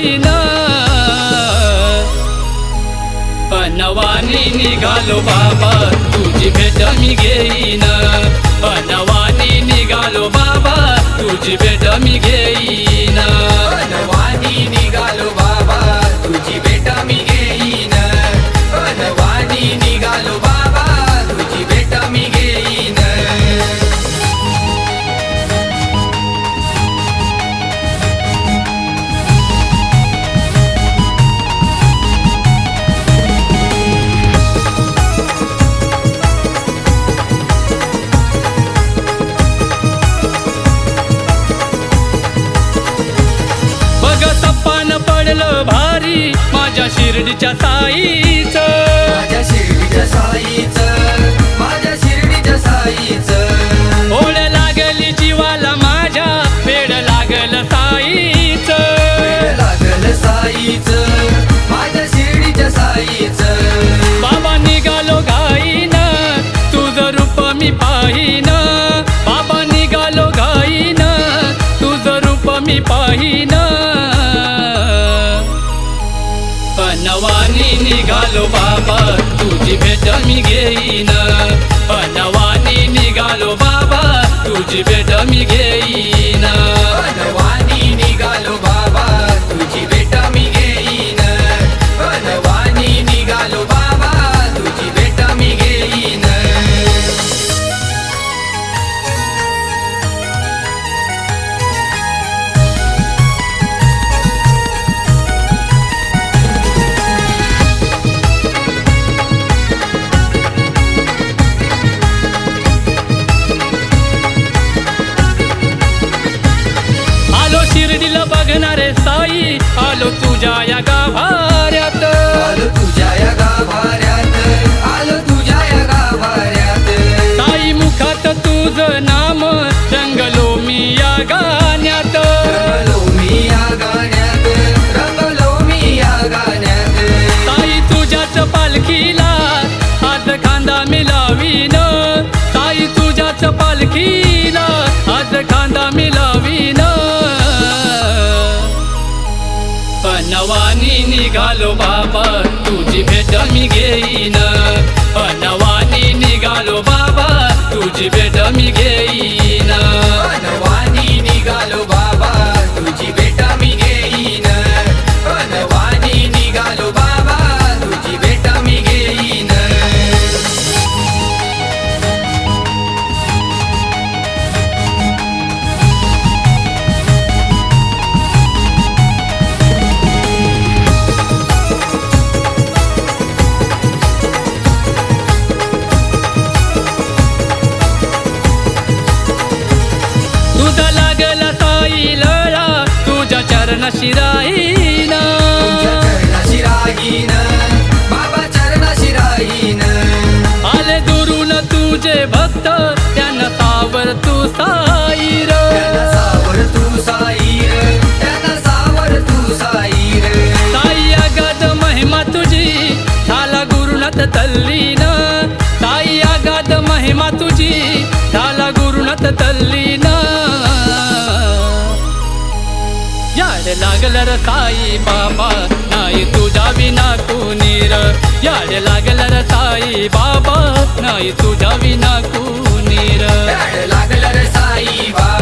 येईन अनवानी निघालो बाबा तुझी भेट मी घेईन. पनवानी निघालो बाबा तुझी भेट मी घेईन. शिर्डीच्या साईचं. माझ्या शिर्डीच्या साईच. नवानी निघालो बाबा तुझी भेट मी घेईन. नवानी निघालो बाबा तुझी भेट मी घेईन. ah. नवानी निघालो बाबा तुझी भेट मी घेईन. नवानी निघालो बाबा तुझी भेट मी घेईन. चरण शिराईन. चरणाशी राहीन बाबा चरणाशी राहीन आले दुरून तुझे भक्त त्यांना सावर तू साईर. सावर तू साईर त्यांना सावर तू साईर साई आगाद महिमा तुझी झाला गुरुनाथ तल्लीन. साई आगाद महिमा तुझी झाला गुरुनाथ तल्ली लागलर लागल र साई बाबा. नाही तुझा विना कुनीर याड लागलर र साई बाबा. नाही तुझा विना कुनीर लागलर साई बाबा.